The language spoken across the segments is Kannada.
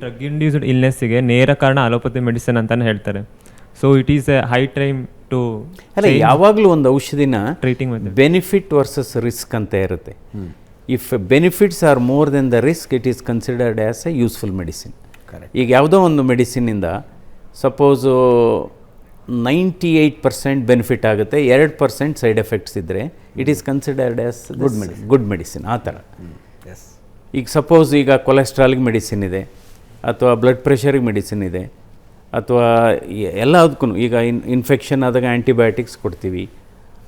ಡ್ರಗ್ ಇಂಡ್ಯೂಸ್ಡ್ ಇಲ್ನೆಸ್ಸಿಗೆ ನೇರ ಕಾರಣ ಅಲೋಪತಿ ಮೆಡಿಸಿನ್ ಅಂತಾನೆ ಹೇಳ್ತಾರೆ. So it is a high time to ಅಲ್ಲ ಯಾವಾಗಲೂ ಒಂದು ಔಷಧಿನ ಟ್ರೀಟಿಂಗ್ ಬೆನಿಫಿಟ್ ವರ್ಸಸ್ ರಿಸ್ಕ್ ಅಂತ ಇರುತ್ತೆ. If benefits are more than the risk it is considered as a useful medicine ಈಗ ಯಾವುದೋ ಒಂದು ಮೆಡಿಸಿನಿಂದ suppose ninety eight percent benefit ಆಗುತ್ತೆ ಎರಡು ಪರ್ಸೆಂಟ್ ಸೈಡ್ ಎಫೆಕ್ಟ್ಸ್ ಇದ್ದರೆ it is considered as good medicine good medicine ಆ ಥರ. ಎಸ್ ಈಗ ಸಪೋಸ್ ಈಗ ಕೊಲೆಸ್ಟ್ರಾಲ್ಗೆ ಮೆಡಿಸಿನ್ ಇದೆ. ಅಥವಾ ಬ್ಲಡ್ ಪ್ರೆಷರಿಗೆ ಮೆಡಿಸಿನ್ ಇದೆ ಅಥವಾ ಎಲ್ಲ ಎಲ್ಲದಕ್ಕೂ ಈಗ ಇನ್ ಇನ್ಫೆಕ್ಷನ್ ಆದಾಗ ಆ್ಯಂಟಿಬಯೋಟಿಕ್ಸ್ ಕೊಡ್ತೀವಿ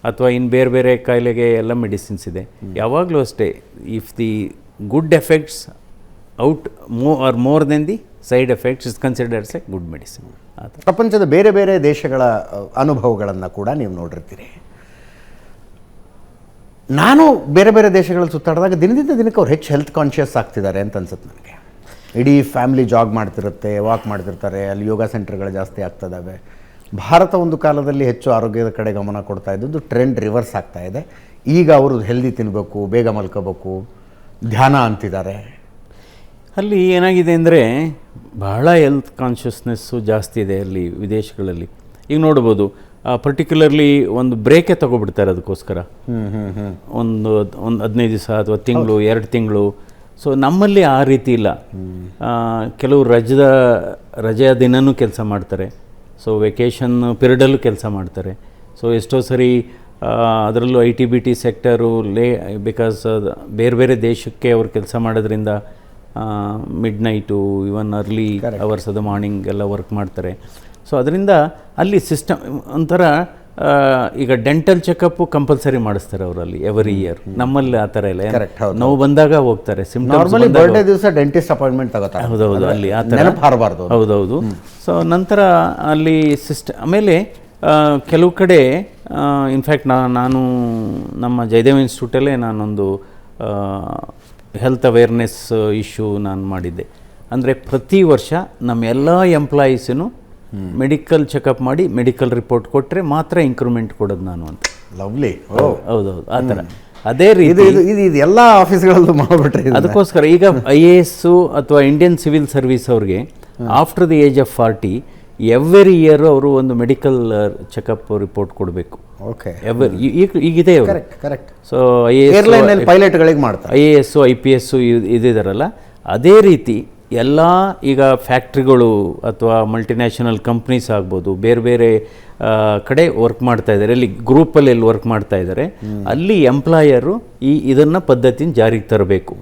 ಅಥವಾ ಇನ್ನು ಬೇರೆ ಬೇರೆ ಕಾಯಿಲೆಗೆ ಎಲ್ಲ ಮೆಡಿಸಿನ್ಸ್ ಇದೆ. ಯಾವಾಗಲೂ ಅಷ್ಟೇ if the good effects out mo are more than the side effects is considers a good medicine ಪ್ರಪಂಚದ ಬೇರೆ ಬೇರೆ ದೇಶಗಳ ಅನುಭವಗಳನ್ನು ಕೂಡ ನೀವು ನೋಡಿರ್ತೀರಿ. ನಾನು ಬೇರೆ ಬೇರೆ ದೇಶಗಳಲ್ಲಿ ಸುತ್ತಾಡಿದಾಗ ದಿನದಿಂದ ದಿನಕ್ಕೆ ಅವ್ರು ಹೆಚ್ಚು ಹೆಲ್ತ್ ಕಾನ್ಷಿಯಸ್ ಆಗ್ತಿದ್ದಾರೆ ಅಂತ ಅನ್ಸುತ್ತೆ ನನಗೆ. ಇಡೀ ಫ್ಯಾಮಿಲಿ ಜಾಗ್ ಮಾಡ್ತಿರುತ್ತೆ ವಾಕ್ ಮಾಡ್ತಿರ್ತಾರೆ ಅಲ್ಲಿ ಯೋಗ ಸೆಂಟರ್ಗಳು ಜಾಸ್ತಿ ಆಗ್ತದಾವೆ. ಭಾರತ ಒಂದು ಕಾಲದಲ್ಲಿ ಹೆಚ್ಚು ಆರೋಗ್ಯದ ಕಡೆ ಗಮನ ಕೊಡ್ತಾ ಇದ್ದದ್ದು ಟ್ರೆಂಡ್ ರಿವರ್ಸ್ ಆಗ್ತಾ ಇದೆ. ಈಗ ಅವರು ಹೆಲ್ದಿ ತಿನ್ನಬೇಕು ಬೇಗ ಮಲ್ಕೋಬೇಕು ಧ್ಯಾನ ಅಂತಿದ್ದಾರೆ. ಅಲ್ಲಿ ಏನಾಗಿದೆ ಅಂದರೆ ಬಹಳ ಹೆಲ್ತ್ ಕಾನ್ಷಿಯಸ್ನೆಸ್ಸು ಜಾಸ್ತಿ ಇದೆ ಅಲ್ಲಿ ವಿದೇಶಗಳಲ್ಲಿ. ಈಗ ನೋಡ್ಬೋದು ಪರ್ಟಿಕ್ಯುಲರ್ಲಿ ಒಂದು ಬ್ರೇಕೇ ತಗೊಬಿಡ್ತಾರೆ ಅದಕ್ಕೋಸ್ಕರ. ಒಂದು ಒಂದು ಹದಿನೈದು ದಿವಸ ಅಥವಾ ತಿಂಗಳು ಎರಡು ತಿಂಗಳು ಸೊ ನಮ್ಮಲ್ಲಿ ಆ ರೀತಿ ಇಲ್ಲ. ಕೆಲವು ರಜದ ರಜೆಯ ದಿನನೂ ಕೆಲಸ ಮಾಡ್ತಾರೆ. ಸೊ ವೆಕೇಷನ್ ಪಿರಿಯಡಲ್ಲೂ ಕೆಲಸ ಮಾಡ್ತಾರೆ. ಸೊ ಎಷ್ಟೋ ಸರಿ ಅದರಲ್ಲೂ I T B T sector ಲೇ ಬಿಕಾಸ್ ಬೇರೆ ಬೇರೆ ದೇಶಕ್ಕೆ ಅವ್ರು ಕೆಲಸ ಮಾಡೋದ್ರಿಂದ midnight even early hours ಅದು ಮಾರ್ನಿಂಗ್ ಎಲ್ಲ ವರ್ಕ್ ಮಾಡ್ತಾರೆ. ಸೊ ಅದರಿಂದ ಅಲ್ಲಿ ಸಿಸ್ಟಮ್ ಒಂಥರ ಈಗ ಡೆಂಟಲ್ ಚೆಕಪ್ ಕಂಪಲ್ಸರಿ ಮಾಡಿಸ್ತಾರೆ ಅವರಲ್ಲಿ ಎವ್ರಿ ಇಯರ್ ನಮ್ಮಲ್ಲಿ ಆ ಥರ ಇಲ್ಲ. ನೋವು ಬಂದಾಗ ಹೋಗ್ತಾರೆ ನಾರ್ಮಲಿ ಬರ್ಡೇ ದಿವಸ ಡೆಂಟಿಸ್ಟ್ ಅಪಾಯಿಂಟ್ಮೆಂಟ್ ತಗೋತಾರೆ. ಹೌದೌದು ಅಲ್ಲಿ ಆ ಥರ. ಹಾರಬಾರ್ದು ಹೌದೌದು. ಸೊ ನಂತರ ಅಲ್ಲಿ ಸಿಸ್ಟ ಆಮೇಲೆ ಕೆಲವು ಕಡೆ ಇನ್ಫ್ಯಾಕ್ಟ್ ನಾ ನಾನು ನಮ್ಮ ಜಯದೇವ್ ಇನ್ಸ್ಟಿಟ್ಯೂಟಲ್ಲೇ ನಾನೊಂದು ಹೆಲ್ತ್ ಅವೇರ್ನೆಸ್ ಇಶ್ಯೂ ನಾನು ಮಾಡಿದ್ದೆ. ಅಂದರೆ ಪ್ರತಿ ವರ್ಷ ನಮ್ಮ ಎಲ್ಲ ಎಂಪ್ಲಾಯೀಸನ್ನು ಮೆಡಿಕಲ್ ಚೆಕಪ್ ಮಾಡಿ ಮೆಡಿಕಲ್ ರಿಪೋರ್ಟ್ ಕೊಟ್ಟರೆ ಮಾತ್ರ ಇಂಕ್ರೂಮೆಂಟ್ ಕೊಡೋದು ನಾನು ಅಂತ. ಲವ್ಲಿ. ಹೌದೌದು ಆ ಥರ. ಅದೇ ರೀತಿ ಇದು ಇದು ಎಲ್ಲ ಆಫೀಸ್ಗಳಲ್ಲೂ ಮಾಡಿಬಿಟ್ರೆ ಅದಕ್ಕೋಸ್ಕರ ಈಗ ಐ ಎ ಎಸ್ಸು ಅಥವಾ ಇಂಡಿಯನ್ ಸಿವಿಲ್ ಸರ್ವಿಸ್ ಅವ್ರಿಗೆ after the age of forty every year ಅವರು ಒಂದು ಮೆಡಿಕಲ್ ಚೆಕಪ್ ರಿಪೋರ್ಟ್ ಕೊಡಬೇಕು. ಓಕೆ. ಎವ್ರಿ ಈಗ ಈಗಿದೆ correct correct. So I A S ಪೈಲಟ್ಗಳಿಗೆ ಮಾಡ್ತಾರೆ. I A S I P S ಇದಿದಾರಲ್ಲ ಅದೇ ರೀತಿ ಎಲ್ಲ ಈಗ ಫ್ಯಾಕ್ಟ್ರಿಗಳು ಅಥವಾ ಮಲ್ಟಿನ್ಯಾಷನಲ್ ಕಂಪ್ನೀಸ್ ಆಗ್ಬೋದು ಬೇರೆ ಬೇರೆ ಕಡೆ ವರ್ಕ್ ಮಾಡ್ತಾ ಇದ್ದಾರೆ. ಅಲ್ಲಿ ಗ್ರೂಪಲ್ಲಿ ಎಲ್ಲಿ ವರ್ಕ್ ಮಾಡ್ತಾ ಇದ್ದಾರೆ. ಅಲ್ಲಿ ಎಂಪ್ಲಾಯರು ಈ ಇದನ್ನು ಪದ್ಧತಿನ ಜಾರಿಗೆ ತರಬೇಕು.